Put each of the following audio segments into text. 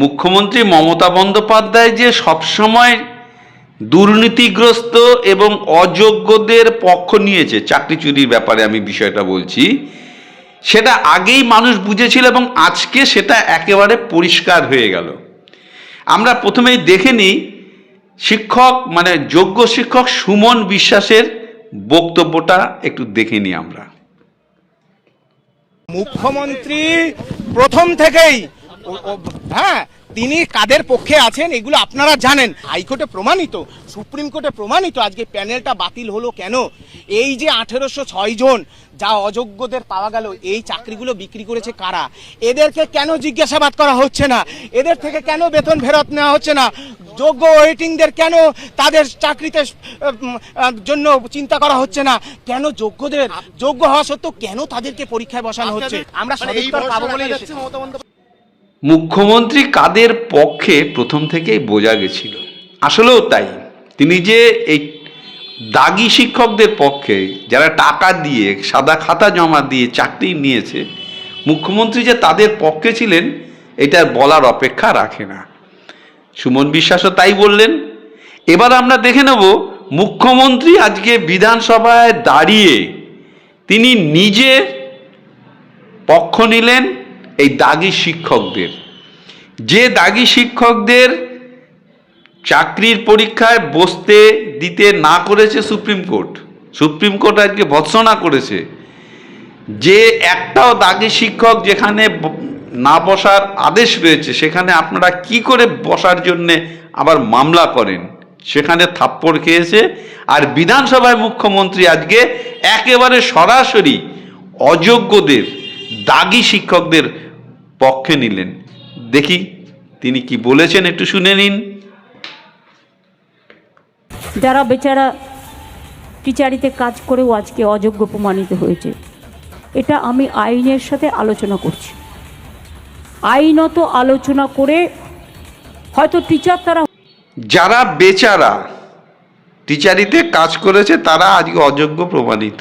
মুখ্যমন্ত্রী মমতা বন্দ্যোপাধ্যায় যে সবসময় দুর্নীতিগ্রস্ত এবং অযোগ্যদের পক্ষ নিয়েছে, চাকরি চুরির ব্যাপারে আমি বিষয়টা বলছি, সেটা আগেই মানুষ বুঝেছিল এবং আজকে সেটা একেবারে পরিষ্কার হয়ে গেল। আমরা প্রথমেই দেখে নিই শিক্ষক মানে যোগ্য শিক্ষক সুমন বিশ্বাসের বক্তব্যটা একটু দেখে নিই আমরা। মুখ্যমন্ত্রী প্রথম থেকেই হ্যাঁ তিনি কাদের পক্ষে আছেন এগুলো আপনারা জানেন। হাইকোর্টে প্রমাণিত সুপ্রিম কোর্টে প্রমাণিত আজকে প্যানেলটা বাতিল হলো কেন? এই যে আঠেরোশো ছয় জন যা অযোগ্যদের পাওয়া গেল এই চাকরিগুলো বিক্রি করেছে কারা? এদেরকে কেন জিজ্ঞাসাবাদ করা হচ্ছে না? এদের থেকে কেন বেতন ফেরত নেওয়া হচ্ছে না? যোগ্য ওয়েটিংদের কেন তাদের চাকরিতে জন্য চিন্তা করা হচ্ছে না? কেন যোগ্যদের যোগ্য হওয়া সত্ত্বেও কেন তাদেরকে পরীক্ষায় বসানো হচ্ছে? আমরা মানে পাবো ভরসা মুখ্যমন্ত্রী কাদের পক্ষে প্রথম থেকেই বোঝা গেছিল? আসলেও তাই। তিনি যে এই দাগি শিক্ষকদের পক্ষে যারা টাকা দিয়ে, সাদা খাতা জমা দিয়ে চাকরি নিয়েছে, মুখ্যমন্ত্রী যে তাদের পক্ষে ছিলেন, এটা বলার অপেক্ষা রাখে না। সুমন বিশ্বাসও তাই বললেন। এবার আমরা দেখে নেব, মুখ্যমন্ত্রী আজকে বিধানসভায় দাঁড়িয়ে তিনি নিজে পক্ষ নিলেন এই দাগি শিক্ষকদের। যে দাগি শিক্ষকদের চাকরির পরীক্ষায় বসতে দিতে না করেছে সুপ্রিম কোর্ট সুপ্রিম কোর্ট আজকে ভৎসনা করেছে, যে একটাও দাগি শিক্ষক যেখানে না বসার আদেশ রয়েছে, সেখানে আপনারা কি করে বসার জন্যে আবার মামলা করেন? সেখানে থাপ্পড় খেয়েছে, আর বিধানসভায় মুখ্যমন্ত্রী আজকে একেবারে সরাসরি অযোগ্যদের, দাগি শিক্ষকদের পক্ষে নিলেন। দেখি তিনি কি বলেছেন একটু শুনে নিন। যারা বেচারা টিচারিতে কাজ করেও আজকে অযোগ্য প্রমাণিত হয়েছে এটা আমি আইনের সাথে আলোচনা করছি। আইনত আলোচনা করে হয়তো টিচার তারা যারা বেচারা টিচারিতে কাজ করেছে তারা আজকে অযোগ্য প্রমাণিত।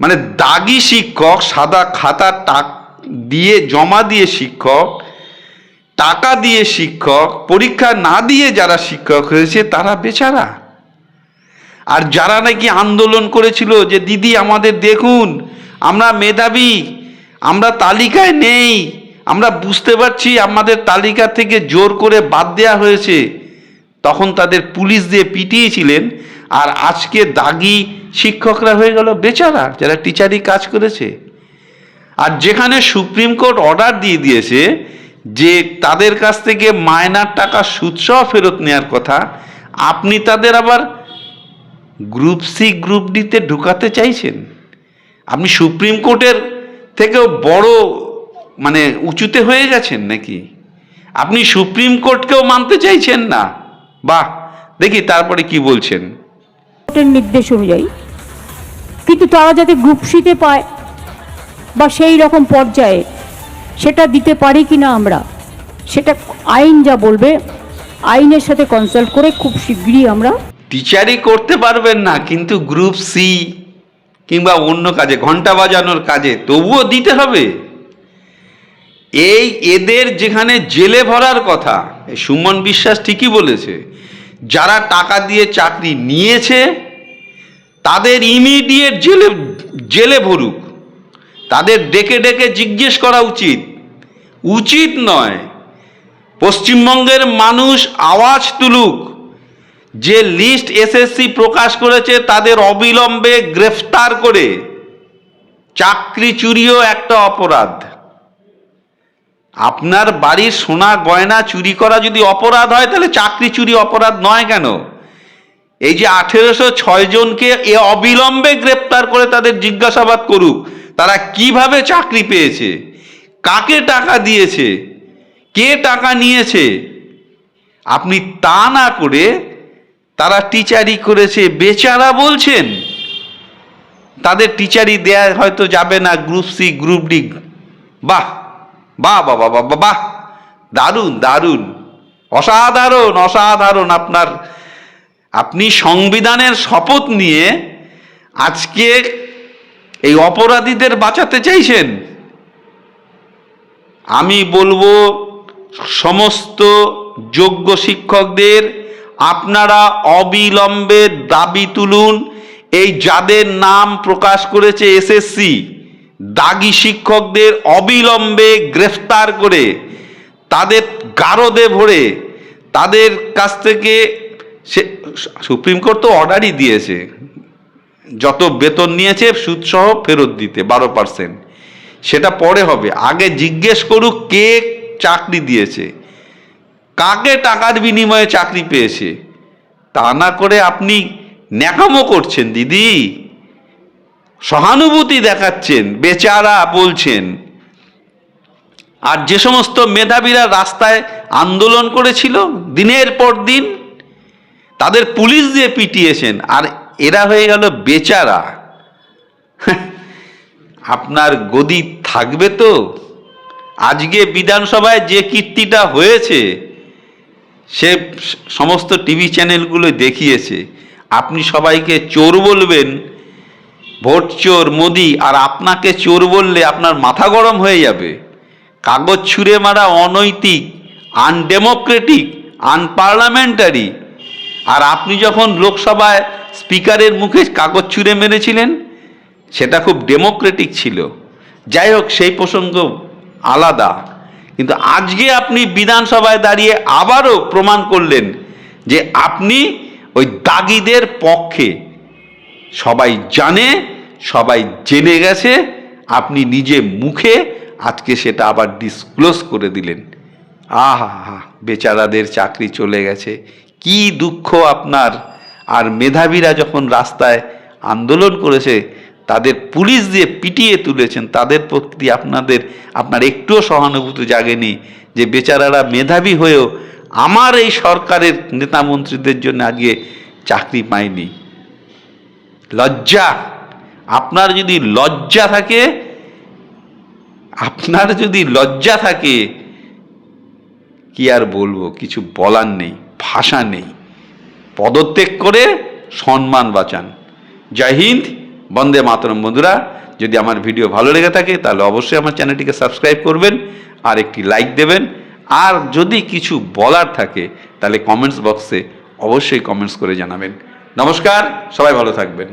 মানে দাগি শিক্ষক সাদা খাতা টাক দিয়ে, জমা দিয়ে শিক্ষক, টাকা দিয়ে শিক্ষক, পরীক্ষা না দিয়ে যারা শিক্ষক হয়েছে তারা বেচারা। আর যারা নাকি আন্দোলন করেছিল যে, দিদি, আমাদের দেখুন, আমরা মেধাবী, আমরা তালিকায় নেই, আমরা বুঝতে পারছি আমাদের তালিকা থেকে জোর করে বাদ দেওয়া হয়েছে। তখন তাদের পুলিশ দিয়ে পিটিয়েছিলেন, আর আজকে দাগি শিক্ষকরা হয়ে গেল বেচারা, যারা টিচারি কাজ করেছে। আর যেখানে সুপ্রিম কোর্ট অর্ডার দিয়ে দিয়েছে যে তাদের কাছ থেকে মায়নার টাকা সুদসহ ফেরত নেওয়ার কথা, আপনি তাদের আবার গ্রুপ সি, গ্রুপ ডিতে ঢুকাতে চাইছেন? আপনি সুপ্রিম কোর্টের থেকেও বড় মানে উঁচুতে হয়ে গেছেন নাকি? আপনি সুপ্রিম কোর্টকেও মানতে চাইছেন না? বাহ! দেখি তারপরে কি বলছেন? কোর্টের নির্দেশ অনুযায়ী, কিন্তু তারা যাতে গ্রুপ সিতে পায় বা সেই রকম পর্যায়ে সেটা দিতে পারি কি না আমরা, সেটা আইন যা বলবে, আইনের সাথে কনসাল্ট করে খুব শীঘ্রই আমরা টিচারই করতে পারবেন না, কিন্তু গ্রুপ সি কিংবা অন্য কাজে ঘণ্টা বাজানোর কাজে, তবুও দিতে হবে। এই এদের যেখানে জেলে ভরার কথা সুমন বিশ্বাস ঠিকই বলেছে, যারা টাকা দিয়ে চাকরি নিয়েছে, তাদের ইমিডিয়েট জেলে জেলে ভরুক। তাদের ডেকে ডেকে জিজ্ঞেস করা উচিত। উচিত নয়। পশ্চিমবঙ্গের মানুষ আওয়াজ তুলুক। যে লিস্ট এসএসসি প্রকাশ করেছে তাদের অবিলম্বে গ্রেফতার করে। চাকরি চুরিও একটা অপরাধ। আপনার বাড়ির সোনা গয়না চুরি করা যদি অপরাধ হয়, তাহলে চাকরি চুরি অপরাধ নয় কেন? এই যে আঠেরোশো ছয় জনকে এ অবিলম্বে গ্রেপ্তার করে তাদের জিজ্ঞাসাবাদ করুক। তারা কীভাবে চাকরি পেয়েছে? কাকে টাকা দিয়েছে? কে টাকা নিয়েছে? আপনি তা না করে তারা টিচারি করেছে, বেচারা বলছেন। তাদের টিচারি দেয়া হয়তো যাবে না, গ্রুপ সি, গ্রুপ ডি। বাহ বাহ বাবা বাবা বাহ, দারুণ দারুণ। অসাধারণ অসাধারণ আপনার। আপনি সংবিধানের শপথ নিয়ে আজকে এই অপরাধীদের বাঁচাতে চাইছেন। আমি বলব, সমস্ত যোগ্য শিক্ষকদের আপনারা অবিলম্বে দাবি তুলুন। এই যাদের নাম প্রকাশ করেছে এসএসসি, দাগি শিক্ষকদের অবিলম্বে গ্রেফতার করে, তাদের গারদে ভরে, তাদের কাছ থেকে সে সুপ্রিম কোর্ট তো অর্ডারই দিয়েছে। যত বেতন নিয়েছে সুদসহ ফেরত দিতে বারো পার্সেন্ট সেটা পরে হবে। আগে জিজ্ঞেস করুক কে চাকরি দিয়েছে। কাকে টাকার বিনিময়ে চাকরি পেয়েছে। তা না করে আপনি ন্যাকামো করছেন, দিদি। সহানুভূতি দেখাচ্ছেন, বেচারা বলছেন। আর যে সমস্ত মেধাবীরা রাস্তায় আন্দোলন করেছিল, দিনের পর দিন, তাদের পুলিশ দিয়ে পিটিয়েছেন। আর এরা হয়ে গেল বেচারা। আপনার গদি থাকবে তো? আজকে বিধানসভায় যে কীর্তিটা হয়েছে, সে সমস্ত টিভি চ্যানেলগুলো দেখিয়েছে। আপনি সবাইকে চোর বলবেন, ভোট চোর, মোদি, আর আপনাকে চোর বললে আপনার মাথা গরম হয়ে যাবে। কাগজ ছুঁড়ে মারা অনৈতিক, আনডেমোক্রেটিক, আনপার্লামেন্টারি। আর আপনি যখন লোকসভায় স্পিকারের মুখে কাগজ ছুঁড়ে মেরেছিলেন, সেটা খুব ডেমোক্রেটিক ছিল। যাই হোক, সেই প্রসঙ্গ আলাদা। কিন্তু আজকে আপনি বিধানসভায় দাঁড়িয়ে আবারও প্রমাণ করলেন যে আপনি ওই দাগিদের পক্ষে সবাই জানে, সবাই জেনে গেছে, আপনি নিজে মুখে আজকে সেটা আবার ডিসক্লোজ করে দিলেন। আহা, বেচারাদের চাকরি চলে গেছে। কি দুঃখ আপনার। আর মেধাবীরা যখন রাস্তায় আন্দোলন করেছে, তাদের পুলিশ দিয়ে পিটিয়ে তুলেছেন, তাদের প্রতি আপনাদের, আপনার একটুও সহানুভূতি জাগেনি যে বেচারারা মেধাবী হয়েও আমার এই সরকারের নেতা মন্ত্রীদের জন্য আজকে চাকরি পায়নি। লজ্জা! আপনার যদি লজ্জা থাকে, আপনার যদি লজ্জা থাকে, কি আর বলব? কিছু বলার নেই, ভাষা নেই। পদত্যাগ করে সম্মান বাঁচান। জয় হিন্দ, বন্দে মাতরম। বন্ধুরা, যদি আমার ভিডিও ভালো লেগে থাকে, তাহলে অবশ্যই আমার চ্যানেলটিকে সাবস্ক্রাইব করবেন, আর একটি লাইক দেবেন। আর যদি কিছু বলার থাকে, তাহলে কমেন্টস বক্সে অবশ্যই কমেন্টস করে জানাবেন। নমস্কার, সবাই ভালো থাকবেন।